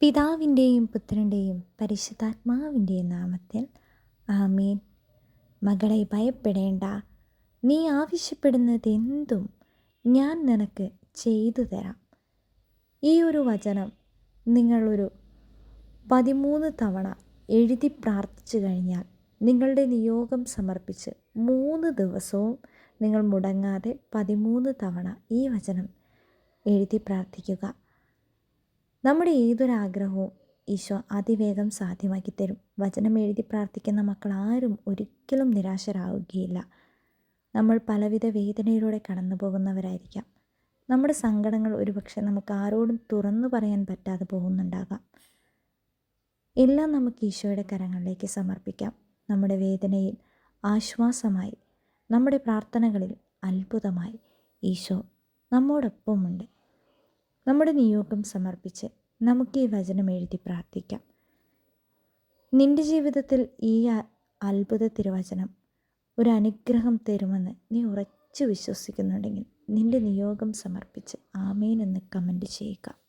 പിതാവിന്റെയും പുത്രന്റെയും പരിശുദ്ധാത്മാവിന്റെയും നാമത്തിൽ. ആമീൻ. മകളെ ഭയപ്പെടേണ്ട. നീ ആവശ്യപ്പെടുന്നത് എന്തും ഞാൻ നിനക്ക് ചെയ്തു തരാം. ഈ ഒരു വചനം നിങ്ങളൊരു പതിമൂന്ന് തവണ എഴുതി പ്രാർത്ഥിച്ചു കഴിഞ്ഞാൽ നിങ്ങളുടെ നിയോഗം സമർപ്പിച്ച് മൂന്ന് ദിവസവും നിങ്ങൾ മുടങ്ങാതെ പതിമൂന്ന് തവണ ഈ വചനം എഴുതി പ്രാർത്ഥിക്കുക. നമ്മുടെ ഏതൊരാഗ്രഹവും ഈശോ അതിവേഗം സാധ്യമാക്കി തരും വചനം എഴുതി പ്രാർത്ഥിക്കുന്ന മക്കൾ ആരും ഒരിക്കലും നിരാശരാകുകയില്ല നമ്മൾ പലവിധ വേദനയിലൂടെ കടന്നു പോകുന്നവരായിരിക്കാം നമ്മുടെ സങ്കടങ്ങൾ ഒരുപക്ഷെ നമുക്ക് ആരോടും തുറന്നു പറയാൻ പറ്റാതെ പോകുന്നുണ്ടാകാം. എല്ലാം നമുക്ക് ഈശോയുടെ കരങ്ങളിലേക്ക് സമർപ്പിക്കാം. നമ്മുടെ വേദനയിൽ ആശ്വാസമായി നമ്മുടെ പ്രാർത്ഥനകളിൽ അത്ഭുതമായി ഈശോ നമ്മോടൊപ്പമുണ്ട്. നമ്മുടെ നിയോഗം സമർപ്പിച്ച് നമുക്ക് ഈ വചനം എഴുതി പ്രാർത്ഥിക്കാം. നിന്റെ ജീവിതത്തിൽ ഈ അത്ഭുത തിരുവചനം ഒരു അനുഗ്രഹം തരുമെന്ന് നീ ഉറച്ചു വിശ്വസിക്കുന്നുണ്ടെങ്കിൽ നിന്റെ നിയോഗം സമർപ്പിച്ച് ആമേൻ എന്ന് കമന്റ് ചെയ്യുക.